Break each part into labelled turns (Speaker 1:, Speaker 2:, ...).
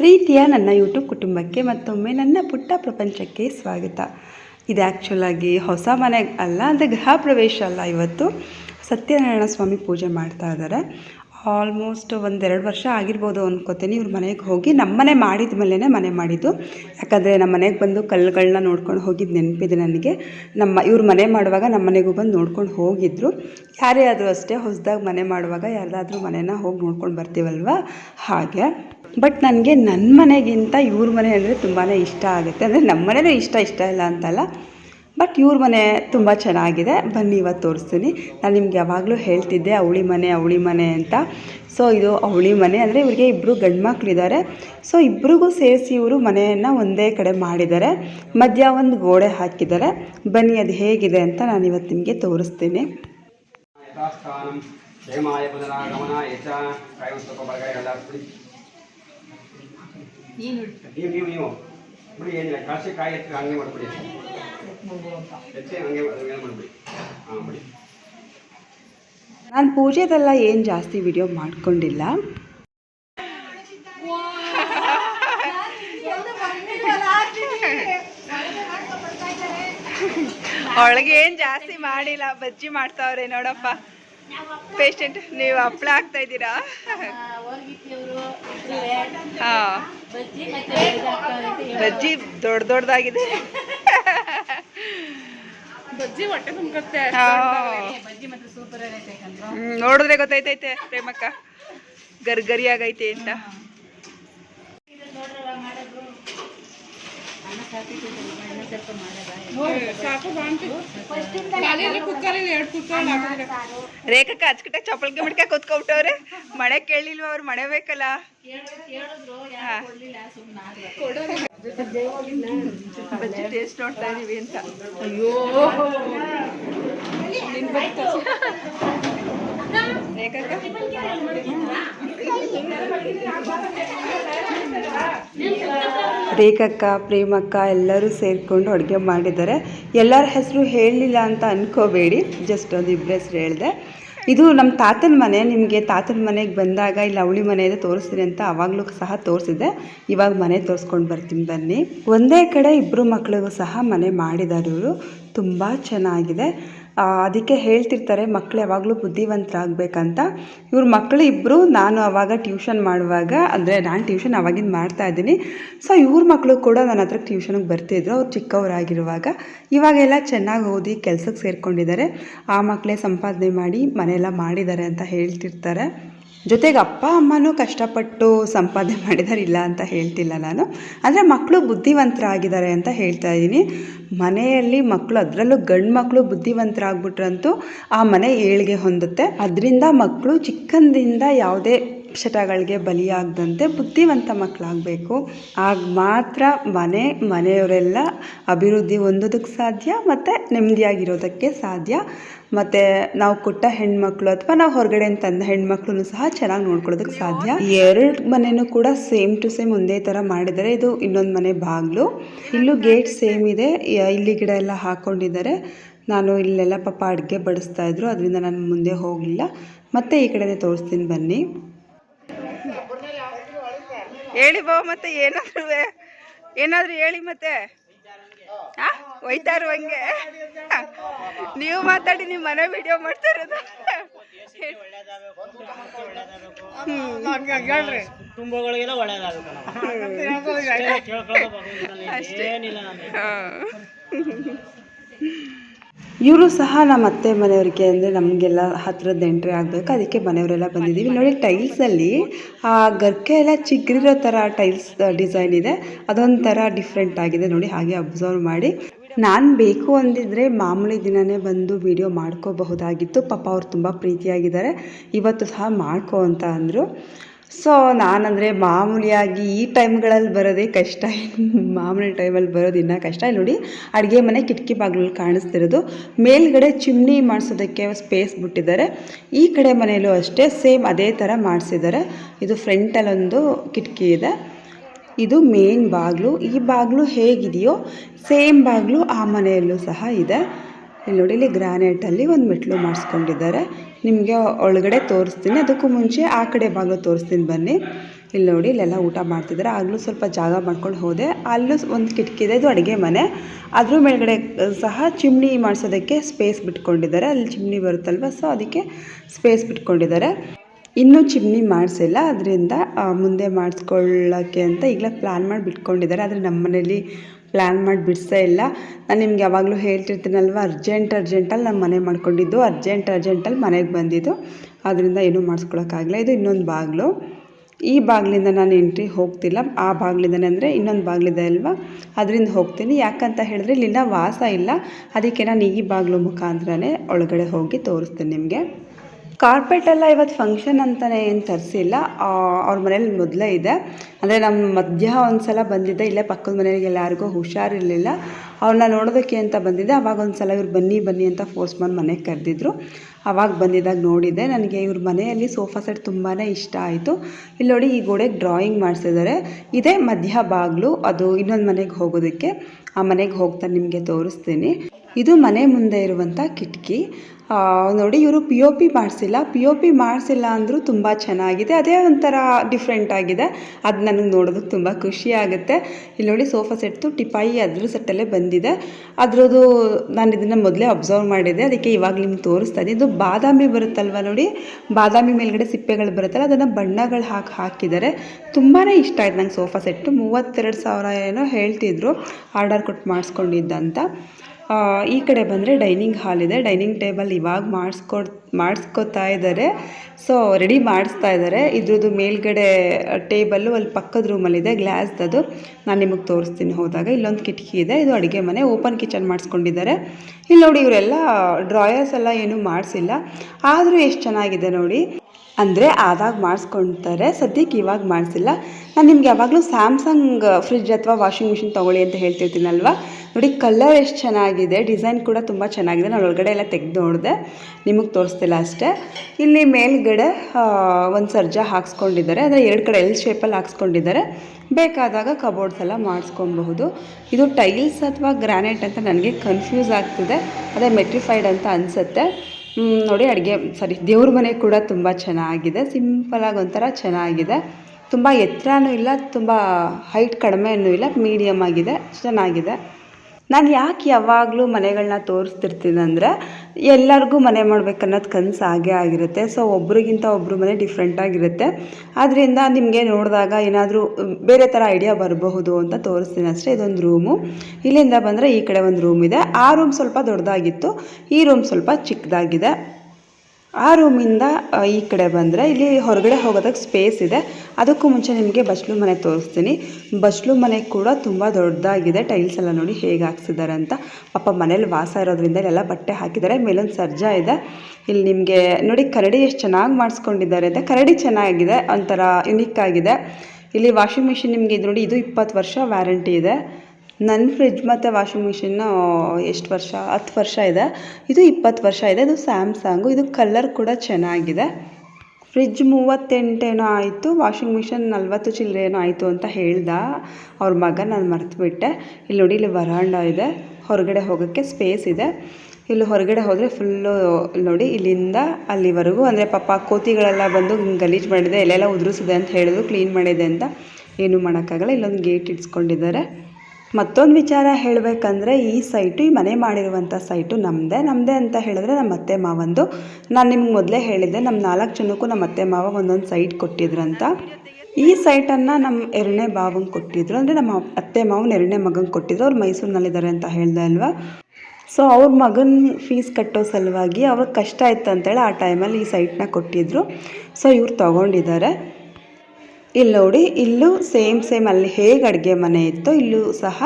Speaker 1: ಪ್ರೀತಿಯ ನನ್ನ ಯೂಟ್ಯೂಬ್ ಕುಟುಂಬಕ್ಕೆ ಮತ್ತೊಮ್ಮೆ ನನ್ನ ಪುಟ್ಟ ಪ್ರಪಂಚಕ್ಕೆ ಸ್ವಾಗತ. ಇದು ಆ್ಯಕ್ಚುಲಾಗಿ ಹೊಸ ಮನೆ ಅಲ್ಲ ಅಂದರೆ ಗೃಹ ಪ್ರವೇಶ ಅಲ್ಲ ಇವತ್ತು. ಸತ್ಯನಾರಾಯಣ ಸ್ವಾಮಿ ಪೂಜೆ ಮಾಡ್ತಾ ಇದ್ದಾರೆ. ಆಲ್ಮೋಸ್ಟ್ ಒಂದೆರಡು ವರ್ಷ ಆಗಿರ್ಬೋದು ಅಂದ್ಕೋತೀನಿ ಇವ್ರ ಮನೆಗೆ ಹೋಗಿ ನಮ್ಮನೆ ಮಾಡಿದ ಮೇಲೇ ಮನೆ ಮಾಡಿದ್ದು. ಯಾಕಂದರೆ ನಮ್ಮ ಮನೆಗೆ ಬಂದು ಕಲ್ಲುಗಳನ್ನ ನೋಡ್ಕೊಂಡು ಹೋಗಿದ್ದು ನೆನಪಿದೆ ನನಗೆ. ನಮ್ಮ ಇವ್ರ ಮನೆ ಮಾಡುವಾಗ ನಮ್ಮ ಮನೆಗೂ ಬಂದು ನೋಡ್ಕೊಂಡು ಹೋಗಿದ್ರು. ಯಾರೇ ಆದರೂ ಅಷ್ಟೇ ಹೊಸದಾಗಿ ಮನೆ ಮಾಡುವಾಗ ಯಾರಾದರೂ ಮನೆನ ಹೋಗಿ ನೋಡ್ಕೊಂಡು ಬರ್ತೀವಲ್ವ? ಹಾಗೆ. ಬಟ್ ನನಗೆ ನನ್ನ ಮನೆಗಿಂತ ಇವ್ರ ಮನೆ ಅಂದರೆ ತುಂಬಾ ಇಷ್ಟ ಆಗುತ್ತೆ. ಅಂದರೆ ನಮ್ಮ ಮನೇಲೂ ಇಷ್ಟ ಇಷ್ಟ ಇಲ್ಲ ಅಂತಲ್ಲ. ಬಟ್ ಇವ್ರ ಮನೆ ತುಂಬ ಚೆನ್ನಾಗಿದೆ. ಬನ್ನಿ ಇವತ್ತು ತೋರಿಸ್ತೀನಿ. ನಾನು ನಿಮ್ಗೆ ಯಾವಾಗಲೂ ಹೇಳ್ತಿದ್ದೆ ಅವಳಿ ಮನೆ ಅವಳಿ ಮನೆ ಅಂತ. ಸೊ ಇದು ಅವಳಿ ಮನೆ. ಅಂದರೆ ಇವರಿಗೆ ಇಬ್ಬರು ಗಂಡು ಮಕ್ಕಳಿದ್ದಾರೆ ಸೊ ಇಬ್ರಿಗೂ ಸೇರಿಸಿ ಇವರು ಮನೆಯನ್ನು ಒಂದೇ ಕಡೆ ಮಾಡಿದ್ದಾರೆ. ಮಧ್ಯ ಒಂದು ಗೋಡೆ ಹಾಕಿದ್ದಾರೆ. ಬನ್ನಿ, ಅದು ಹೇಗಿದೆ ಅಂತ ನಾನು ಇವತ್ತು ನಿಮಗೆ ತೋರಿಸ್ತೀನಿ
Speaker 2: ಯಥಾಸ್ಥಾನಂ ಕ್ಷೇಮಾಯ ಪುನರಾಗಮನಾಯ ಚ ಕಾಯಿ ಒಂದು ಸ್ವಲ್ಪ ಬಲಗೈ ಎಲ್ಲ ಬಿಡಿ ನೀವು ನೀವು ನೀವು. ಬಿಡಿ ಏನಿಲ್ಲ. ಕಳಸಿ ಕಾಯಿ ಎತ್ತಿ ಹಂಗೆ ಮಾಡಿಬಿಡಿ. ಎತ್ತಿ ಹಂಗೆ ಮಾಡಿಬಿಡಿ. ಹಾಂ ಬಿಡಿ.
Speaker 1: ನಾನು ಪೂಜೆದೆಲ್ಲ ಏನು ಜಾಸ್ತಿ ವಿಡಿಯೋ ಮಾಡ್ಕೊಂಡಿಲ್ಲ. ಅವಳಿಗೆ ಏನು ಜಾಸ್ತಿ ಮಾಡಿಲ್ಲ ಬಜ್ಜಿ ಮಾಡ್ತಾವ್ರೆ ನೋಡಪ್ಪ. ಪೇಷಂಟ್ ನೀವು ಹಪ್ಳ ಹಾಕ್ತಾ ಇದ್ದೀರಾ? ಹಾ.
Speaker 3: ಬಜ್ಜಿ
Speaker 1: ದೊಡ್ಡ ದೊಡ್ಡದಾಗಿದೆ
Speaker 3: ಬಜ್ಜಿ ಹೊಟ್ಟೆ ತುಂಬುತ್ತೆ
Speaker 1: ನೋಡಿದ್ರೆ ಗೊತ್ತೈತೈತೆ ಪ್ರೇಮಕ್ಕ. ಗರ್ಗರಿ ಆಗೈತೆ ಅಂತ
Speaker 3: ಅನ್ನ ಸಾಕಿತ್ತು ಸ್ವಲ್ಪ ಅನ್ನ ಸ್ವಲ್ಪ ಮಾಡದ
Speaker 1: ರೇಖಕ್ಕ ಅಚ್ಕಟ್ಟ ಚಪ್ಪಲ್ ಬಿಡ್ಕ ಕೂತ್ಕೊಬಿಟ್ಟವ್ರೆ ಮಳೆ ಕೇಳಿಲ್ವ ಅವ್ರು ಮಳೆ ಬೇಕಲ್ಲ? ಬಜ್ಜಿ ಟೇಸ್ಟ್ ನೋಡ್ತಾ ಇದೀವಿ ಅಂತ. ರೇಖಕ್ಕ ರೇಖಕ್ಕ, ಪ್ರೇಮಕ್ಕ ಎಲ್ಲರೂ ಸೇರಿಕೊಂಡು ಅಡುಗೆ ಮಾಡಿದ್ದಾರೆ. ಎಲ್ಲರ ಹೆಸರು ಹೇಳಲಿಲ್ಲ ಅಂತ ಅನ್ಕೋಬೇಡಿ. ಜಸ್ಟ್ ಒಂದು ಇಬ್ಬರ ಹೆಸರು ಹೇಳಿದೆ. ಇದು ನಮ್ಮ ತಾತನ ಮನೆ. ನಿಮಗೆ ತಾತನ ಮನೆಗೆ ಬಂದಾಗ ಇಲ್ಲ ಅವಳಿ ಮನೆ ತೋರಿಸ್ತೀನಿ ಅಂತ ಆವಾಗಲೂ ಸಹ ತೋರಿಸಿದೆ ಇವಾಗ ಮನೆ ತೋರಿಸ್ಕೊಂಡು ಬರ್ತೀನಿ ಬನ್ನಿ. ಒಂದೇ ಕಡೆ ಇಬ್ಬರು ಮಕ್ಕಳಿಗೂ ಸಹ ಮನೆ ಮಾಡಿದ್ದಾರೆ ಇವರು. ತುಂಬ ಚೆನ್ನಾಗಿದೆ. ಅದಕ್ಕೆ ಹೇಳ್ತಿರ್ತಾರೆ ಮಕ್ಕಳು ಯಾವಾಗಲೂ ಬುದ್ಧಿವಂತರಾಗಬೇಕಂತ. ಇವ್ರ ಮಕ್ಕಳು ಇಬ್ಬರು ನಾನು ಅವಾಗ ಟ್ಯೂಷನ್ ಮಾಡುವಾಗ, ಅಂದರೆ ನಾನು ಟ್ಯೂಷನ್ ಅವಾಗಿಂದ ಮಾಡ್ತಾ ಇದ್ದೀನಿ. ಸೊ ಇವ್ರ ಮಕ್ಕಳು ಕೂಡ ನನ್ನ ಹತ್ರ ಟ್ಯೂಷನ್ಗೆ ಬರ್ತಿದ್ರು ಅವ್ರು ಚಿಕ್ಕವರಾಗಿರುವಾಗ. ಇವಾಗೆಲ್ಲ ಚೆನ್ನಾಗಿ ಓದಿ ಕೆಲ್ಸಕ್ಕೆ ಸೇರ್ಕೊಂಡಿದ್ದಾರೆ. ಆ ಮಕ್ಕಳೇ ಸಂಪಾದನೆ ಮಾಡಿ ಮನೆಯೆಲ್ಲ ಮಾಡಿದ್ದಾರೆ ಅಂತ ಹೇಳ್ತಿರ್ತಾರೆ. ಜೊತೆಗೆ ಅಪ್ಪ ಅಮ್ಮನೂ ಕಷ್ಟಪಟ್ಟು ಸಂಪಾದನೆ ಮಾಡಿದ್ದಾರೆ ಇಲ್ಲ ಅಂತ ಹೇಳ್ತಿಲ್ಲ ನಾನು. ಅಂದರೆ ಮಕ್ಕಳು ಬುದ್ಧಿವಂತರಾಗಿದ್ದಾರೆ ಅಂತ ಹೇಳ್ತಾ ಇದ್ದೀನಿ. ಮನೆಯಲ್ಲಿ ಮಕ್ಕಳು ಅದರಲ್ಲೂ ಗಂಡು ಮಕ್ಕಳು ಬುದ್ಧಿವಂತರಾಗ್ಬಿಟ್ರಂತೂ ಆ ಮನೆ ಏಳಿಗೆ ಹೊಂದುತ್ತೆ. ಅದರಿಂದ ಮಕ್ಕಳು ಚಿಕ್ಕಂದಿಂದ ಯಾವುದೇ ಶಟಗಳಿಗೆ ಬಲಿಯಾಗದಂತೆ ಬುದ್ಧಿವಂತ ಮಕ್ಕಳಾಗಬೇಕು. ಆಗ ಮಾತ್ರ ಮನೆ, ಮನೆಯವರೆಲ್ಲ ಅಭಿವೃದ್ಧಿ ಹೊಂದೋದಕ್ಕೆ ಸಾಧ್ಯ ಮತ್ತು ನೆಮ್ಮದಿಯಾಗಿರೋದಕ್ಕೆ ಸಾಧ್ಯ. ಮತ್ತು ನಾವು ಕೊಟ್ಟ ಹೆಣ್ಮಕ್ಳು ಅಥವಾ ನಾವು ಹೊರಗಡೆ ತಂದ ಹೆಣ್ಮಕ್ಳು ಸಹ ಚೆನ್ನಾಗಿ ನೋಡ್ಕೊಳ್ಳೋದಕ್ಕೆ ಸಾಧ್ಯ. ಎರಡು ಮನೆಯೂ ಕೂಡ ಸೇಮ್ ಟು ಸೇಮ್ ಒಂದೇ ಥರ ಮಾಡಿದ್ದಾರೆ ಇದು ಇನ್ನೊಂದು ಮನೆ ಬಾಗಿಲು. ಇಲ್ಲೂ ಗೇಟ್ ಸೇಮ್ ಇದೆ. ಇಲ್ಲಿ ಗಿಡ ಎಲ್ಲ ಹಾಕ್ಕೊಂಡಿದ್ದಾರೆ ನಾನು ಇಲ್ಲೆಲ್ಲ ಪಾಪ ಅಡುಗೆ ಬಡಿಸ್ತಾ ಇದ್ರು. ಅದರಿಂದ ನಾನು ಮುಂದೆ ಹೋಗಲಿಲ್ಲ. ಮತ್ತೆ ಈ ಕಡೆನೇ ತೋರಿಸ್ತೀನಿ ಬನ್ನಿ. ಹೇಳಿ ಬಾ ಮತ್ತೆ ಏನಾದ್ರು ಏನಾದ್ರು ಹೇಳಿ ಮತ್ತೆ. ಆ? ಒಯ್ತಾ ಇರುವಂಗೆ ನೀವು ಮಾತಾಡಿ ನಿಮ್ಮ ಮನೆ ವಿಡಿಯೋ ಮಾಡ್ತಾ ಇರೋದು
Speaker 4: ಕುಟುಂಬಗಳಿಗೆಲ್ಲ ಒಳ್ಳೇದಾಗುತ್ತೆ
Speaker 1: ಅಷ್ಟೇ. ಇವರು ಸಹ ನಮ್ಮ ಅತ್ತೆ ಮನೆಯವರಿಗೆ ಅಂದರೆ ನಮಗೆಲ್ಲ ಹತ್ರದ ಎಂಟ್ರಿ ಆಗಬೇಕು. ಅದಕ್ಕೆ ಮನೆಯವರೆಲ್ಲ ಬಂದಿದ್ದೀವಿ. ನೋಡಿ ಟೈಲ್ಸಲ್ಲಿ ಆ ಗರ್ಕೆ ಎಲ್ಲ ಚಿಗ್ರಿರೋ ಥರ ಟೈಲ್ಸ್ ಡಿಸೈನ್ ಇದೆ. ಅದೊಂಥರ ಡಿಫ್ರೆಂಟ್ ಆಗಿದೆ ನೋಡಿ. ಹಾಗೆ ಅಬ್ಸರ್ವ್ ಮಾಡಿ. ನಾನು ಬೇಕು ಅಂದಿದ್ರೆ ಮಾಮೂಲಿ ದಿನವೇ ಬಂದು ವಿಡಿಯೋ ಮಾಡ್ಕೋಬಹುದಾಗಿತ್ತು. ಪಾಪ ಅವ್ರು ತುಂಬ ಪ್ರೀತಿಯಾಗಿದ್ದಾರೆ. ಇವತ್ತು ಸಹ ಮಾಡ್ಕೋ ಅಂತ ಅಂದರು. ಸೊ ನಾನಂದರೆ ಮಾಮೂಲಿಯಾಗಿ ಈ ಟೈಮ್ಗಳಲ್ಲಿ ಬರೋದೇ ಕಷ್ಟ. ಮಾಮೂಲಿ ಟೈಮಲ್ಲಿ ಬರೋದು ಇನ್ನೂ ಕಷ್ಟ. ಇಲ್ಲಿ ನೋಡಿ, ಅಡುಗೆ ಮನೆ ಕಿಟಕಿ ಬಾಗಿಲು ಕಾಣಿಸ್ತಿರೋದು. ಮೇಲ್ಗಡೆ ಚಿಮ್ನಿ ಮಾಡಿಸೋದಕ್ಕೆ ಸ್ಪೇಸ್ ಬಿಟ್ಟಿದ್ದಾರೆ. ಈ ಕಡೆ ಮನೆಯಲ್ಲೂ ಅಷ್ಟೇ ಸೇಮ್ ಅದೇ ಥರ ಮಾಡಿಸಿದ್ದಾರೆ. ಇದು ಫ್ರಂಟಲ್ಲೊಂದು ಕಿಟಕಿ ಇದೆ. ಇದು ಮೇನ್ ಬಾಗಿಲು. ಈ ಬಾಗಿಲು ಹೇಗಿದೆಯೋ ಸೇಮ್ ಬಾಗಿಲು ಆ ಮನೆಯಲ್ಲೂ ಸಹ ಇದೆ. ಇಲ್ಲಿ ನೋಡಿ, ಇಲ್ಲಿ ಗ್ರಾನೈಟಲ್ಲಿ ಒಂದು ಮೆಟ್ಲು ಮಾಡಿಸ್ಕೊಂಡಿದ್ದಾರೆ. ನಿಮಗೆ ಒಳಗಡೆ ತೋರಿಸ್ತೀನಿ. ಅದಕ್ಕೂ ಮುಂಚೆ ಆ ಕಡೆ ಬಾಗಿಲು ತೋರಿಸ್ತೀನಿ ಬನ್ನಿ. ಇಲ್ಲಿ ನೋಡಿ, ಇಲ್ಲೆಲ್ಲ ಊಟ ಮಾಡ್ತಿದ್ದಾರೆ. ಆಗಲೂ ಸ್ವಲ್ಪ ಜಾಗ ಮಾಡ್ಕೊಂಡು ಹೋದೆ. ಅಲ್ಲೂ ಒಂದು ಕಿಟಕಿ ಇದೆ ಇದು ಅಡುಗೆ ಮನೆ. ಅದ್ರ ಮೇಲ್ಗಡೆ ಸಹ ಚಿಮ್ನಿ ಮಾಡಿಸೋದಕ್ಕೆ ಸ್ಪೇಸ್ ಬಿಟ್ಕೊಂಡಿದ್ದಾರೆ. ಅಲ್ಲಿ ಚಿಮ್ನಿ ಬರುತ್ತಲ್ವ? ಸೊ, ಅದಕ್ಕೆ ಸ್ಪೇಸ್ ಬಿಟ್ಕೊಂಡಿದ್ದಾರೆ. ಇನ್ನೂ ಚಿಮ್ನಿ ಮಾಡಿಸಿಲ್ಲ. ಅದರಿಂದ ಮುಂದೆ ಮಾಡಿಸ್ಕೊಳ್ಳೋಕ್ಕೆ ಅಂತ ಈಗಲೇ ಪ್ಲ್ಯಾನ್ ಮಾಡಿ ಬಿಟ್ಕೊಂಡಿದ್ದಾರೆ. ಆದರೆ ನಮ್ಮ ಮನೇಲಿ ಪ್ಲ್ಯಾನ್ ಮಾಡಿ ಬಿಡಿಸೇ ಇಲ್ಲ. ನಾನು ನಿಮ್ಗೆ ಯಾವಾಗಲೂ ಹೇಳ್ತಿರ್ತೀನಲ್ವ ಅರ್ಜೆಂಟ್ ಅರ್ಜೆಂಟಲ್ಲಿ ನಾನು ಮನೆ ಮಾಡ್ಕೊಂಡಿದ್ದು ಅರ್ಜೆಂಟ್ ಅರ್ಜೆಂಟಲ್ಲಿ ಮನೆಗೆ ಬಂದಿದ್ದು. ಅದರಿಂದ ಏನೂ ಮಾಡಿಸ್ಕೊಳಕ್ಕಾಗಲ್ಲ ಇದು ಇನ್ನೊಂದು ಬಾಗಿಲು. ಈ ಬಾಗಿಲಿಂದ ನಾನು ಎಂಟ್ರಿ ಹೋಗ್ತಿಲ್ಲ. ಆ ಬಾಗಿಲಿಂದನೇ ಅಂದರೆ ಇನ್ನೊಂದು ಬಾಗಿಲಿದೆ ಅಲ್ವಾ? ಅದರಿಂದ ಹೋಗ್ತೀನಿ. ಯಾಕಂತ ಹೇಳಿದ್ರೆ ಇಲ್ಲಿನ ವಾಸ ಇಲ್ಲ. ಅದಕ್ಕೆ ನಾನು ಈ ಬಾಗಿಲು ಮುಖಾಂತರನೇ ಒಳಗಡೆ ಹೋಗಿ ತೋರಿಸ್ತೀನಿ ನಿಮಗೆ. ಕಾರ್ಪೆಟ್ ಎಲ್ಲ ಇವತ್ತು ಫಂಕ್ಷನ್ ಅಂತಲೇ ಏನು ತರಿಸಿಲ್ಲ. ಅವ್ರ ಮನೇಲಿ ಮೊದಲೇ ಇದೆ. ಅಂದರೆ ನಮ್ಮ ಮಧ್ಯ ಒಂದು ಸಲ ಬಂದಿದ್ದೆ ಇಲ್ಲೇ ಪಕ್ಕದ ಮನೆಯಲ್ಲಿ ಯಾರಿಗೂ ಹುಷಾರಿರಲಿಲ್ಲ. ಅವ್ರನ್ನ ನೋಡೋದಕ್ಕೆ ಅಂತ ಬಂದಿದ್ದೆ ಅವಾಗ ಒಂದು ಸಲ ಇವ್ರು ಬನ್ನಿ ಬನ್ನಿ ಅಂತ ಫೋರ್ಸ್ ಮಾಡಿ ಮನೆಗೆ ಕರೆದಿದ್ರು. ಅವಾಗ ಬಂದಿದ್ದಾಗ ನೋಡಿದ್ದೆ ನನಗೆ ಇವ್ರ ಮನೆಯಲ್ಲಿ ಸೋಫಾ ಸೆಟ್ ತುಂಬಾ ಇಷ್ಟ ಆಯಿತು. ಇಲ್ಲಿ ನೋಡಿ ಈ ಗೋಡೆಗೆ ಡ್ರಾಯಿಂಗ್ ಮಾಡಿಸಿದ್ದಾರೆ ಇದೇ ಮಧ್ಯ ಬಾಗಿಲು. ಅದು ಇನ್ನೊಂದು ಮನೆಗೆ ಹೋಗೋದಕ್ಕೆ. ಆ ಮನೆಗೆ ಹೋಗ್ತಾ ನಿಮಗೆ ತೋರಿಸ್ತೀನಿ. ಇದು ಮನೆ ಮುಂದೆ ಇರುವಂಥ ಕಿಟಕಿ. ನೋಡಿ, ಇವರು ಪಿ ಒ ಪಿ ಮಾಡಿಸಿಲ್ಲ. ಪಿ ಒ ಪಿ ಮಾಡಿಸಿಲ್ಲ ಅಂದರೂ ತುಂಬ ಚೆನ್ನಾಗಿದೆ. ಅದೇ ಒಂಥರ ಡಿಫ್ರೆಂಟ್ ಆಗಿದೆ. ಅದು ನನಗೆ ನೋಡೋದಕ್ಕೆ ತುಂಬ ಖುಷಿ ಆಗುತ್ತೆ. ಇಲ್ಲಿ ನೋಡಿ ಸೋಫಾ ಸೆಟ್ಟು ಟಿಪಾಯಿ ಅದ್ರ ಸೆಟ್ಟಲ್ಲೇ ಬಂದಿದೆ. ಅದರದು ನಾನು ಇದನ್ನು ಮೊದಲೇ ಅಬ್ಸರ್ವ್ ಮಾಡಿದೆ. ಅದಕ್ಕೆ ಇವಾಗ ನಿಮ್ಗೆ ತೋರಿಸ್ತಾ ಇದ್ದೀನಿ. ಇದು ಬಾದಾಮಿ ಬರುತ್ತಲ್ವ ನೋಡಿ? ಬಾದಾಮಿ ಮೇಲ್ಗಡೆ ಸಿಪ್ಪೆಗಳು ಬರುತ್ತಲ್ಲ, ಅದನ್ನು ಬಣ್ಣಗಳು ಹಾಕಿ ಹಾಕಿದ್ದಾರೆ. ತುಂಬಾ ಇಷ್ಟ ಆಯ್ತು ನಂಗೆ ಸೋಫಾ ಸೆಟ್ಟು ಮೂವತ್ತೆರಡು ಸಾವಿರ ಏನೋ ಹೇಳ್ತಿದ್ರು. ಆರ್ಡರ್ ಕೊಟ್ಟು ಮಾಡಿಸ್ಕೊಂಡಿದ್ದಂತ. ಈ ಕಡೆ ಬಂದರೆ ಡೈನಿಂಗ್ ಹಾಲ್ ಇದೆ. ಡೈನಿಂಗ್ ಟೇಬಲ್ ಇವಾಗ ಮಾಡಿಸ್ಕೊಡ್, ಮಾಡಿಸ್ಕೊತಾ ಇದ್ದಾರೆ ಸೊ, ರೆಡಿ ಮಾಡಿಸ್ತಾ ಇದ್ದಾರೆ ಇದ್ರದ್ದು ಮೇಲ್ಗಡೆ ಟೇಬಲ್ಲು ಅಲ್ಲಿ ಪಕ್ಕದ ರೂಮಲ್ಲಿದೆ ಗ್ಲಾಸ್ದದು ನಾನು ನಿಮಗೆ ತೋರಿಸ್ತೀನಿ ಹೋದಾಗ. ಇಲ್ಲೊಂದು ಕಿಟಕಿ ಇದೆ. ಇದು ಅಡುಗೆ ಮನೆ. ಓಪನ್ ಕಿಚನ್ ಮಾಡಿಸ್ಕೊಂಡಿದ್ದಾರೆ ಇಲ್ಲಿ ನೋಡಿ ಇವರೆಲ್ಲ ಡ್ರಾಯರ್ಸ್ ಎಲ್ಲ ಏನೂ ಮಾಡಿಸಿಲ್ಲ. ಆದರೂ ಎಷ್ಟು ಚೆನ್ನಾಗಿದೆ ನೋಡಿ. ಅಂದರೆ ಆದಾಗ ಮಾಡಿಸ್ಕೊಳ್ತಾರೆ ಸದ್ಯಕ್ಕೆ ಇವಾಗ ಮಾಡಿಸಿಲ್ಲ. ನಾನು ನಿಮ್ಗೆ ಯಾವಾಗಲೂ ಸ್ಯಾಮ್ಸಂಗ್ ಫ್ರಿಜ್ ಅಥವಾ ವಾಷಿಂಗ್ ಮಿಷಿನ್ ತೊಗೊಳ್ಳಿ ಅಂತ ಹೇಳ್ತಿರ್ತೀನಲ್ವ? ನೋಡಿ ಕಲರ್ ಎಷ್ಟು ಚೆನ್ನಾಗಿದೆ ಡಿಸೈನ್ ಕೂಡ ತುಂಬ ಚೆನ್ನಾಗಿದೆ. ನಾನು ಒಳಗಡೆ ಎಲ್ಲ ತೆಗೆದು ನೋಡಿದೆ. ನಿಮಗೆ ತೋರಿಸ್ತಿಲ್ಲ ಅಷ್ಟೇ. ಇಲ್ಲಿ ಮೇಲ್ಗಡೆ ಒಂದು ಸರ್ಜ ಹಾಕ್ಸ್ಕೊಂಡಿದ್ದಾರೆ. ಅಂದರೆ ಎರಡು ಕಡೆ ಎಲ್ ಶೇಪಲ್ಲಿ ಹಾಕ್ಸ್ಕೊಂಡಿದ್ದಾರೆ. ಬೇಕಾದಾಗ ಕಬೋರ್ಡ್ಸ್ ಎಲ್ಲ ಮಾಡಿಸ್ಕೊಬಹುದು. ಇದು ಟೈಲ್ಸ್ ಅಥವಾ ಗ್ರಾನೈಟ್ ಅಂತ ನನಗೆ ಕನ್ಫ್ಯೂಸ್ ಆಗ್ತಿದೆ. ಅದೇ ಮೆಟ್ರಿಫೈಡ್ ಅಂತ ಅನಿಸುತ್ತೆ. ನೋಡಿ, ಅಡುಗೆ ಸಾರಿ ದೇವ್ರ ಮನೆ ಕೂಡ ತುಂಬ ಚೆನ್ನಾಗಿದೆ. ಸಿಂಪಲಾಗಿ ಒಂಥರ ಚೆನ್ನಾಗಿದೆ. ತುಂಬ ಎತ್ತರನೂ ಇಲ್ಲ, ತುಂಬ ಹೈಟ್ ಕಡಿಮೆನೂ ಇಲ್ಲ ಮೀಡಿಯಮ್ ಆಗಿದೆ, ಚೆನ್ನಾಗಿದೆ. ನಾನು ಯಾಕೆ ಯಾವಾಗಲೂ ಮನೆಗಳನ್ನ ತೋರಿಸ್ತಿರ್ತೀನಿ ಅಂದರೆ ಎಲ್ಲರಿಗೂ ಮನೆ ಮಾಡ್ಬೇಕನ್ನೋದು ಕನಸು ಹಾಗೆ ಆಗಿರುತ್ತೆ. ಸೊ ಒಬ್ರಿಗಿಂತ ಒಬ್ಬರು ಮನೆ ಡಿಫ್ರೆಂಟಾಗಿರುತ್ತೆ ಆದ್ದರಿಂದ ನಿಮಗೆ ನೋಡಿದಾಗ ಏನಾದರೂ ಬೇರೆ ಥರ ಐಡಿಯಾ ಬರಬಹುದು ಅಂತ ತೋರಿಸ್ತೀನಿ ಅಷ್ಟೇ. ಇದೊಂದು ರೂಮು ಇಲ್ಲಿಂದ ಬಂದರೆ ಈ ಕಡೆ ಒಂದು ರೂಮ್ ಇದೆ. ಆ ರೂಮ್ ಸ್ವಲ್ಪ ದೊಡ್ಡದಾಗಿತ್ತು ಈ ರೂಮ್ ಸ್ವಲ್ಪ ಚಿಕ್ಕದಾಗಿದೆ ಆ ರೂಮಿಂದ ಈ ಕಡೆ ಬಂದರೆ ಇಲ್ಲಿ ಹೊರಗಡೆ ಹೋಗೋದಕ್ಕೆ ಸ್ಪೇಸ್ ಇದೆ. ಅದಕ್ಕೂ ಮುಂಚೆ ನಿಮಗೆ ಬಚ್ಲು ಮನೆ ತೋರಿಸ್ತೀನಿ. ಬಚ್ಲು ಮನೆ ಕೂಡ ತುಂಬ ದೊಡ್ಡದಾಗಿದೆ. ಟೈಲ್ಸ್ ಎಲ್ಲ ನೋಡಿ ಹೇಗೆ ಹಾಕ್ಸಿದ್ದಾರೆ ಅಂತ. ಪಾಪ ಮನೇಲಿ ವಾಸ ಇರೋದ್ರಿಂದ ಇಲ್ಲೆಲ್ಲ ಬಟ್ಟೆ ಹಾಕಿದ್ದಾರೆ. ಮೇಲೊಂದು ಸರ್ಜಾ ಇದೆ. ಇಲ್ಲಿ ನಿಮಗೆ ನೋಡಿ ಕರಡಿ ಎಷ್ಟು ಚೆನ್ನಾಗಿ ಮಾಡಿಸ್ಕೊಂಡಿದ್ದಾರೆ ಅಂತ. ಕರಡಿ ಚೆನ್ನಾಗಿದೆ, ಒಂಥರ ಯುನಿಕ್ ಆಗಿದೆ. ಇಲ್ಲಿ ವಾಷಿಂಗ್ ಮಿಷಿನ್ ನಿಮಗೆ ಇದು ನೋಡಿ ಇದು ಇಪ್ಪತ್ತು ವರ್ಷ ವ್ಯಾರಂಟಿ ಇದೆ. ನನ್ನ ಫ್ರಿಜ್ ಮತ್ತು ವಾಷಿಂಗ್ ಮಿಷಿನ್ನು ಎಷ್ಟು ವರ್ಷ, ಹತ್ತು ವರ್ಷ ಇದೆ. ಇದು ಇಪ್ಪತ್ತು ವರ್ಷ ಇದೆ. ಇದು ಸ್ಯಾಮ್ಸಂಗು ಇದು ಕಲರ್ ಕೂಡ ಚೆನ್ನಾಗಿದೆ. ಫ್ರಿಜ್ ಮೂವತ್ತೆಂಟೇನೋ ಆಯಿತು. ವಾಷಿಂಗ್ ಮಿಷಿನ್ ನಲ್ವತ್ತು ಚಿಲ್ಲರೆ ಏನೋ ಆಯಿತು ಅಂತ ಹೇಳ್ದ ಅವ್ರ ಮಗ. ನಾನು ಮರ್ತುಬಿಟ್ಟೆ. ಇಲ್ಲಿ ನೋಡಿ, ಇಲ್ಲಿ ವರಾಂಡ ಇದೆ. ಹೊರಗಡೆ ಹೋಗೋಕ್ಕೆ ಸ್ಪೇಸ್ ಇದೆ. ಇಲ್ಲಿ ಹೊರಗಡೆ ಹೋದರೆ ಫುಲ್ಲು ನೋಡಿ, ಇಲ್ಲಿಂದ ಅಲ್ಲಿವರೆಗೂ ಅಂದರೆ ಪಾಪ ಕೋತಿಗಳೆಲ್ಲ ಬಂದು ಗಲೀಜು ಮಾಡಿದೆ. ಎಲ್ಲೆಲ್ಲ ಉದುರಿಸಿದೆ ಅಂತ ಹೇಳಿದ್ರು ಕ್ಲೀನ್ ಮಾಡಿದೆ ಅಂತ ಏನೂ ಮಾಡೋಕ್ಕಾಗಲ್ಲ. ಇಲ್ಲೊಂದು ಗೇಟ್ ಇಡ್ಸ್ಕೊಂಡಿದ್ದಾರೆ. ಮತ್ತೊಂದು ವಿಚಾರ ಹೇಳಬೇಕಂದ್ರೆ ಈ ಸೈಟು, ಈ ಮನೆ ಮಾಡಿರುವಂಥ ಸೈಟು ನಮ್ಮದೇ ನಮ್ಮದೇ ಅಂತ ಹೇಳಿದ್ರೆ ನಮ್ಮ ಅತ್ತೆ ಮಾವಂದು ನಾನು ನಿಮ್ಗೆ ಮೊದಲೇ ಹೇಳಿದ್ದೆ ನಮ್ಮ ನಾಲ್ಕು ಜನಕ್ಕೂ ನಮ್ಮ ಅತ್ತೆ ಮಾವ ಒಂದೊಂದು ಸೈಟ್ ಕೊಟ್ಟಿದ್ರಂತ. ಈ ಸೈಟನ್ನು ನಮ್ಮ ಎರಡನೇ ಭಾವಂಗೆ ಕೊಟ್ಟಿದ್ರು. ಅಂದರೆ ನಮ್ಮ ಅತ್ತೆ ಮಾವನ ಎರಡನೇ ಮಗನ ಕೊಟ್ಟಿದ್ರು. ಅವ್ರು ಮೈಸೂರಿನಲ್ಲಿದ್ದಾರೆ ಅಂತ ಹೇಳ್ದೆ ಅಲ್ವಾ? ಸೊ ಅವ್ರ ಮಗನ ಫೀಸ್ ಕಟ್ಟೋ ಸಲುವಾಗಿ ಅವ್ರಿಗೆ ಕಷ್ಟ ಇತ್ತು ಅಂತೇಳಿ ಆ ಟೈಮಲ್ಲಿ ಈ ಸೈಟ್ನ ಕೊಟ್ಟಿದ್ರು. ಸೊ ಇವ್ರು ತೊಗೊಂಡಿದ್ದಾರೆ. ಇಲ್ಲಿ ನೋಡಿ ಇಲ್ಲೂ ಸೇಮ್ ಸೇಮ್ ಅಲ್ಲಿ ಹೇಗೆ ಅಡುಗೆ ಮನೆ ಇತ್ತೋ ಇಲ್ಲೂ ಸಹ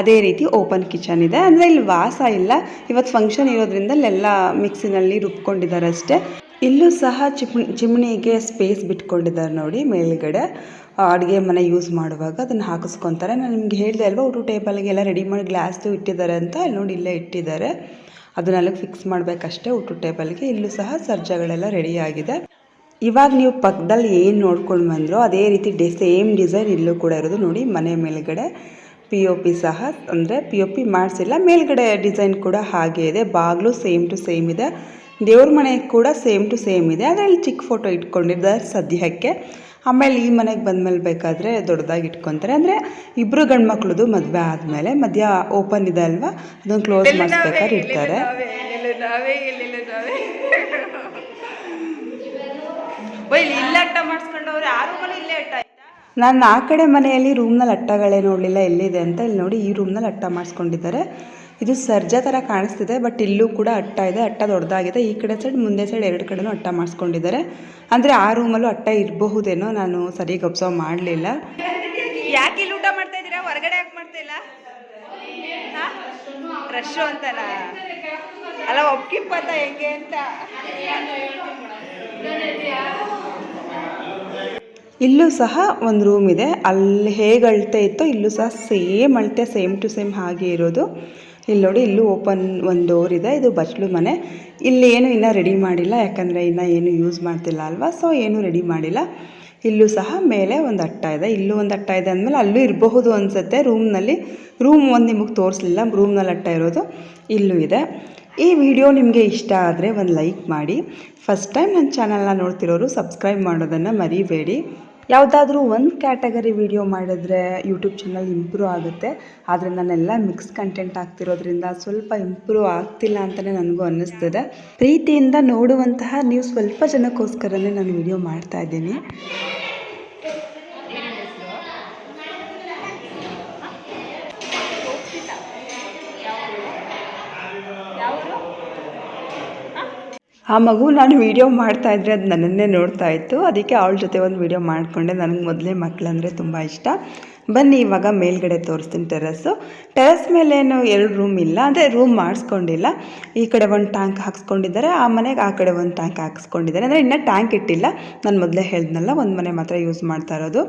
Speaker 1: ಅದೇ ರೀತಿ ಓಪನ್ ಕಿಚನ್ ಇದೆ. ಅಂದರೆ ಇಲ್ಲಿ ವಾಸ ಇಲ್ಲ. ಇವತ್ತು ಫಂಕ್ಷನ್ ಇರೋದ್ರಿಂದ ಅಲ್ಲೆಲ್ಲ ಮಿಕ್ಸಿನಲ್ಲಿ ರುಬ್ಕೊಂಡಿದ್ದಾರೆ ಅಷ್ಟೇ. ಇಲ್ಲೂ ಸಹ ಚಿಮ್ ಚಿಮ್ಣಿಗೆ ಸ್ಪೇಸ್ ಬಿಟ್ಕೊಂಡಿದ್ದಾರೆ ನೋಡಿ ಮೇಲ್ಗಡೆ. ಅಡುಗೆ ಮನೆ ಯೂಸ್ ಮಾಡುವಾಗ ಅದನ್ನು ಹಾಕಿಸ್ಕೊತಾರೆ. ನಾನು ನಿಮ್ಗೆ ಹೇಳಿದೆ ಅಲ್ವಾ ಊಟ ಟೇಬಲ್ಗೆಲ್ಲ ರೆಡಿ ಮಾಡಿ ಗ್ಲಾಸ್ದು ಇಟ್ಟಿದ್ದಾರೆ ಅಂತ. ಅಲ್ಲಿ ನೋಡಿ ಇಲ್ಲೇ ಇಟ್ಟಿದ್ದಾರೆ. ಅದನ್ನೆಲ್ಲ ಫಿಕ್ಸ್ ಮಾಡಬೇಕಷ್ಟೇ ಊಟ ಟೇಬಲ್ಗೆ ಇಲ್ಲೂ ಸಹ ಸರ್ಜಗಳೆಲ್ಲ ರೆಡಿ ಆಗಿದೆ. ಇವಾಗ ನೀವು ಪಕ್ಕದಲ್ಲಿ ಏನು ನೋಡ್ಕೊಂಡು ಬಂದರೂ ಅದೇ ರೀತಿ ಡಿ ಸೇಮ್ ಡಿಸೈನ್ ಇಲ್ಲೂ ಕೂಡ ಇರೋದು ನೋಡಿ ಮನೆ ಮೇಲ್ಗಡೆ ಪಿ ಒ ಪಿ ಸಹ ಅಂದರೆ ಪಿ ಒ ಪಿ ಮಾಡಿಸಿಲ್ಲ. ಮೇಲ್ಗಡೆ ಡಿಸೈನ್ ಕೂಡ ಹಾಗೆ ಇದೆ. ಬಾಗಿಲು ಸೇಮ್ ಟು ಸೇಮ್ ಇದೆ. ದೇವ್ರ ಮನೆ ಕೂಡ ಸೇಮ್ ಟು ಸೇಮ್ ಇದೆ. ಅದರಲ್ಲಿ ಚಿಕ್ಕ ಫೋಟೋ ಇಟ್ಕೊಂಡಿದ್ದಾರೆ ಸದ್ಯಕ್ಕೆ. ಆಮೇಲೆ ಈ ಮನೆಗೆ ಬಂದಮೇಲೆ ಬೇಕಾದರೆ ದೊಡ್ಡದಾಗಿ ಇಟ್ಕೊತಾರೆ. ಅಂದರೆ ಇಬ್ಬರು ಗಂಡು ಮಕ್ಳದು ಮದುವೆ ಆದಮೇಲೆ ಮಧ್ಯ ಓಪನ್ ಇದೆ ಅಲ್ವಾ? ಅದನ್ನು ಕ್ಲೋಸ್ ಮಾಡಿಸ್ಬೇಕಾದ್ರೆ ಇಡ್ತಾರೆ
Speaker 5: ಇಲ್ಲ ಅಟ್ಟ ಮಾಡಿಸ್ಕೊಂಡವ್ರೆ ಆ ರೂಮಲ್ಲಿ ಇಲ್ಲೇ ಅಟ್ಟ
Speaker 1: ನಾನು ಆ ಕಡೆ ಮನೆಯಲ್ಲಿ ರೂಮ್ನಲ್ಲಿ ಅಟ್ಟಗಳೇ ನೋಡಲಿಲ್ಲ ಎಲ್ಲಿದೆ ಅಂತ ಇಲ್ಲಿ ನೋಡಿ ಈ ರೂಮ್ನಲ್ಲಿ ಅಟ್ಟ ಮಾಡಿಸ್ಕೊಂಡಿದ್ದಾರೆ. ಇದು ಸರ್ಜಾ ಥರ ಕಾಣಿಸ್ತಿದೆ ಬಟ್ ಇಲ್ಲೂ ಕೂಡ ಅಟ್ಟ ಇದೆ ಅಟ್ಟ ದೊಡ್ಡದಾಗಿದೆ. ಈ ಕಡೆ ಸೈಡ್ ಮುಂದೆ ಸೈಡ್ ಎರಡು ಕಡೆನೂ ಅಟ್ಟ ಮಾಡಿಸ್ಕೊಂಡಿದ್ದಾರೆ. ಅಂದರೆ ಆ ರೂಮಲ್ಲೂ ಅಟ್ಟ ಇರಬಹುದೇನೋ ನಾನು ಸರಿಯಾಗಿ ಅಬ್ಸರ್ವ್ ಮಾಡಲಿಲ್ಲ.
Speaker 5: ಯಾಕೆ ಇಲ್ಲಿ ಊಟ ಮಾಡ್ತಾ ಇದ್ದೀರಾ? ಹೊರಗಡೆ ಯಾಕೆ ಮಾಡ್ತಾ ಇಲ್ಲ? ರಶ್ಶು ಅಂತಲ್ಲ ಅಲ್ಲ ಒಪ್ಕಿಪ್ಪತ್ತ ಹೆಂಗೆ ಅಂತ?
Speaker 1: ಇಲ್ಲೂ ಸಹ ಒಂದು ರೂಮ್ ಇದೆ. ಅಲ್ಲಿ ಹೇಗೆ ಅಳತೆ ಇತ್ತೋ ಇಲ್ಲೂ ಸಹ ಸೇಮ್ ಅಳತೆ ಸೇಮ್ ಟು ಸೇಮ್ ಹಾಗೆ ಇರೋದು. ಇಲ್ಲಿ ನೋಡಿ, ಇಲ್ಲೂ ಓಪನ್ ಒಂದು ಡೋರ್ ಇದೆ. ಇದು ಬಚ್ಲು ಮನೆ. ಇಲ್ಲಿ ಏನು ಇನ್ನೂ ರೆಡಿ ಮಾಡಿಲ್ಲ, ಯಾಕಂದರೆ ಇನ್ನೂ ಏನು ಯೂಸ್ ಮಾಡ್ತಿಲ್ಲ ಅಲ್ವಾ? ಸೊ ಏನೂ ರೆಡಿ ಮಾಡಿಲ್ಲ. ಇಲ್ಲೂ ಸಹ ಮೇಲೆ ಒಂದು ಅಟ್ಟ ಇದೆ. ಇಲ್ಲೂ ಒಂದು ಅಟ್ಟ ಇದೆ ಅಂದಮೇಲೆ ಅಲ್ಲೂ ಇರಬಹುದು ಅನಿಸುತ್ತೆ ರೂಮ್ನಲ್ಲಿ ರೂಮ್ ಒಂದು ನಿಮಗೆ ತೋರಿಸಲಿಲ್ಲ ರೂಮ್ನಲ್ಲಿ ಅಟ್ಟ ಇರೋದು. ಇಲ್ಲೂ ಇದೆ. ಈ ವಿಡಿಯೋ ನಿಮಗೆ ಇಷ್ಟ ಆದರೆ ಒಂದು ಲೈಕ್ ಮಾಡಿ. ಫಸ್ಟ್ ಟೈಮ್ ನನ್ನ ಚಾನಲ್ನ ನೋಡ್ತಿರೋರು ಸಬ್ಸ್ಕ್ರೈಬ್ ಮಾಡೋದನ್ನು ಮರಿಬೇಡಿ. ಯಾವುದಾದ್ರೂ ಒಂದು ಕ್ಯಾಟಗರಿ ವಿಡಿಯೋ ಮಾಡಿದ್ರೆ ಯೂಟ್ಯೂಬ್ ಚಾನಲ್ ಇಂಪ್ರೂವ್ ಆಗುತ್ತೆ. ಆದರೆ ನಾನೆಲ್ಲ ಮಿಕ್ಸ್ ಕಂಟೆಂಟ್ ಆಗ್ತಿರೋದ್ರಿಂದ ಸ್ವಲ್ಪ ಇಂಪ್ರೂವ್ ಆಗ್ತಿಲ್ಲ ಅಂತಲೇ ನನಗೂ ಅನ್ನಿಸ್ತದೆ. ಪ್ರೀತಿಯಿಂದ ನೋಡುವಂತಹ ನೀವು ಸ್ವಲ್ಪ ಜನಕ್ಕೋಸ್ಕರನೇ ನಾನು ವಿಡಿಯೋ ಮಾಡ್ತಾ ಇದ್ದೀನಿ. ಆ ಮಗು ನಾನು ವೀಡಿಯೋ ಮಾಡ್ತಾ ಇದ್ದರೆ ಅದು ನನ್ನನ್ನೇ ನೋಡ್ತಾ ಇತ್ತು. ಅದಕ್ಕೆ ಅವಳ ಜೊತೆ ಒಂದು ವೀಡಿಯೋ ಮಾಡಿಕೊಂಡೆ. ನನಗೆ ಮೊದಲೇ ಮಕ್ಕಳಂದರೆ ತುಂಬ ಇಷ್ಟ. ಬನ್ನಿ, ಇವಾಗ ಮೇಲ್ಗಡೆ ತೋರಿಸ್ತೀನಿ ಟೆರಸ್ಸು ಟೆರಸ್ ಮೇಲೇನು ಎರಡು ರೂಮ್ ಇಲ್ಲ. ಅಂದರೆ ರೂಮ್ ಮಾಡಿಸ್ಕೊಂಡಿಲ್ಲ. ಈ ಕಡೆ ಒಂದು ಟ್ಯಾಂಕ್ ಹಾಕ್ಸ್ಕೊಂಡಿದ್ದಾರೆ. ಆ ಮನೆಗೆ ಆ ಕಡೆ ಒಂದು ಟ್ಯಾಂಕ್ ಹಾಕ್ಸ್ಕೊಂಡಿದ್ದಾರೆ. ಅಂದರೆ ಇನ್ನೂ ಟ್ಯಾಂಕ್ ಇಟ್ಟಿಲ್ಲ. ನಾನು ಮೊದಲೇ ಹೇಳ್ದನಲ್ಲ, ಒಂದು ಮನೆ ಮಾತ್ರ ಯೂಸ್ ಮಾಡ್ತಾ ಇರೋದು.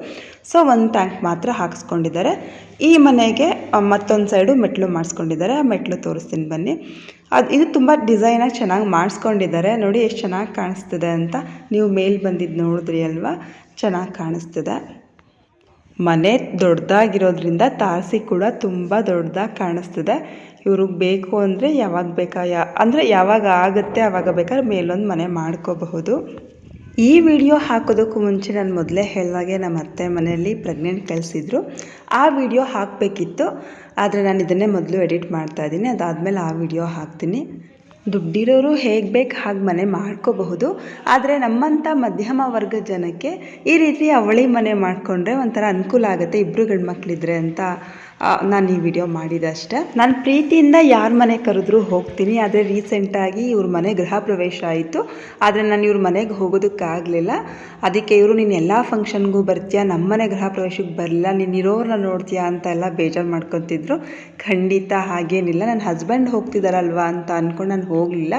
Speaker 1: ಸೊ ಒಂದು ಟ್ಯಾಂಕ್ ಮಾತ್ರ ಹಾಕ್ಸ್ಕೊಂಡಿದ್ದಾರೆ. ಈ ಮನೆಗೆ ಮತ್ತೊಂದು ಸೈಡು ಮೆಟ್ಲು ಮಾಡಿಸ್ಕೊಂಡಿದ್ದಾರೆ. ಆ ಮೆಟ್ಲು ತೋರಿಸ್ತೀನಿ ಬನ್ನಿ. ಅದು ಇದು ತುಂಬ ಡಿಸೈನಾಗಿ ಚೆನ್ನಾಗಿ ಮಾಡಿಸ್ಕೊಂಡಿದ್ದಾರೆ. ನೋಡಿ ಎಷ್ಟು ಚೆನ್ನಾಗಿ ಕಾಣಿಸ್ತಿದೆ ಅಂತ. ನೀವು ಮೇಲ್ ಬಂದಿದ್ದು ನೋಡಿದ್ರಿ ಅಲ್ವಾ? ಚೆನ್ನಾಗಿ ಕಾಣಿಸ್ತಿದೆ. ಮನೆ ದೊಡ್ಡದಾಗಿರೋದ್ರಿಂದ ತಾರಸಿ ಕೂಡ ತುಂಬ ದೊಡ್ಡದಾಗಿ ಕಾಣಿಸ್ತಿದೆ. ಇವ್ರಿಗೆ ಬೇಕು ಅಂದರೆ ಯಾವಾಗ ಬೇಕಾ ಯಾ ಅಂದರೆ ಯಾವಾಗ ಆಗುತ್ತೆ ಆವಾಗ ಬೇಕಾದ್ರೆ ಮೇಲೊಂದು ಮನೆ ಮಾಡ್ಕೋಬಹುದು. ಈ ವಿಡಿಯೋ ಹಾಕೋದಕ್ಕೂ ಮುಂಚೆ ನಾನು ಮೊದಲೇ ಹೇಳುವಾಗೆ ನಮ್ಮ ಅತ್ತೆ ಮನೆಯಲ್ಲಿ ಪ್ರೆಗ್ನೆಂಟ್ ಕಳಿಸಿದ್ರು ಆ ವಿಡಿಯೋ ಹಾಕಬೇಕಿತ್ತು, ಆದರೆ ನಾನು ಇದನ್ನೇ ಮೊದಲು ಎಡಿಟ್ ಮಾಡ್ತಾ ಇದ್ದೀನಿ. ಅದಾದಮೇಲೆ ಆ ವಿಡಿಯೋ ಹಾಕ್ತೀನಿ. ದುಡ್ಡಿರೋರು ಹೇಗೆ ಬೇಕು ಹಾಗೆ ಮನೆ ಮಾಡ್ಕೋಬಹುದು. ಆದರೆ ನಮ್ಮಂಥ ಮಧ್ಯಮ ವರ್ಗದ ಜನಕ್ಕೆ ಈ ರೀತಿ ಅವಳಿ ಮನೆ ಮಾಡಿಕೊಂಡ್ರೆ ಒಂಥರ ಅನುಕೂಲ ಆಗುತ್ತೆ. ಇಬ್ಬರು ಗಂಡು ಮಕ್ಕಳಿದ್ರೆ ಅಂತ ನಾನು ಈ ವಿಡಿಯೋ ಮಾಡಿದಷ್ಟೇ. ನಾನು ಪ್ರೀತಿಯಿಂದ ಯಾರ ಮನೆ ಕರೆದ್ರೂ ಹೋಗ್ತೀನಿ. ಆದರೆ ರೀಸೆಂಟಾಗಿ ಇವ್ರ ಮನೆ ಗೃಹ ಪ್ರವೇಶ ಆಯಿತು. ಆದರೆ ನಾನು ಇವ್ರ ಮನೆಗೆ ಹೋಗೋದಕ್ಕಾಗಲಿಲ್ಲ. ಅದಕ್ಕೆ ಇವರು, ನೀನು ಎಲ್ಲ ಫಂಕ್ಷನ್ಗೂ ಬರ್ತೀಯಾ? ನಮ್ಮ ಮನೆ ಗೃಹ ಪ್ರವೇಶಕ್ಕೆ ಬರಲಿಲ್ಲ. ನೀನು ಇರೋರನ್ನ ನೋಡ್ತೀಯಾ? ಅಂತ ಎಲ್ಲ ಬೇಜಾರು ಮಾಡ್ಕೊತಿದ್ರು. ಖಂಡಿತ ಹಾಗೇನಿಲ್ಲ. ನನ್ನ ಹಸ್ಬೆಂಡ್ ಹೋಗ್ತಿದ್ದಾರಲ್ವಾ ಅಂತ ಅಂದ್ಕೊಂಡು ನಾನು ಹೋಗಲಿಲ್ಲ.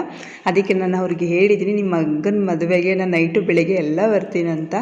Speaker 1: ಅದಕ್ಕೆ ನಾನು ಅವ್ರಿಗೆ ಹೇಳಿದ್ದೀನಿ ನಿಮ್ಮ ಮಗನ ಮದುವೆಗೆ, ನಾನು ನೈಟು ಬೆಳಗ್ಗೆ ಎಲ್ಲ ಬರ್ತೀನಂತ.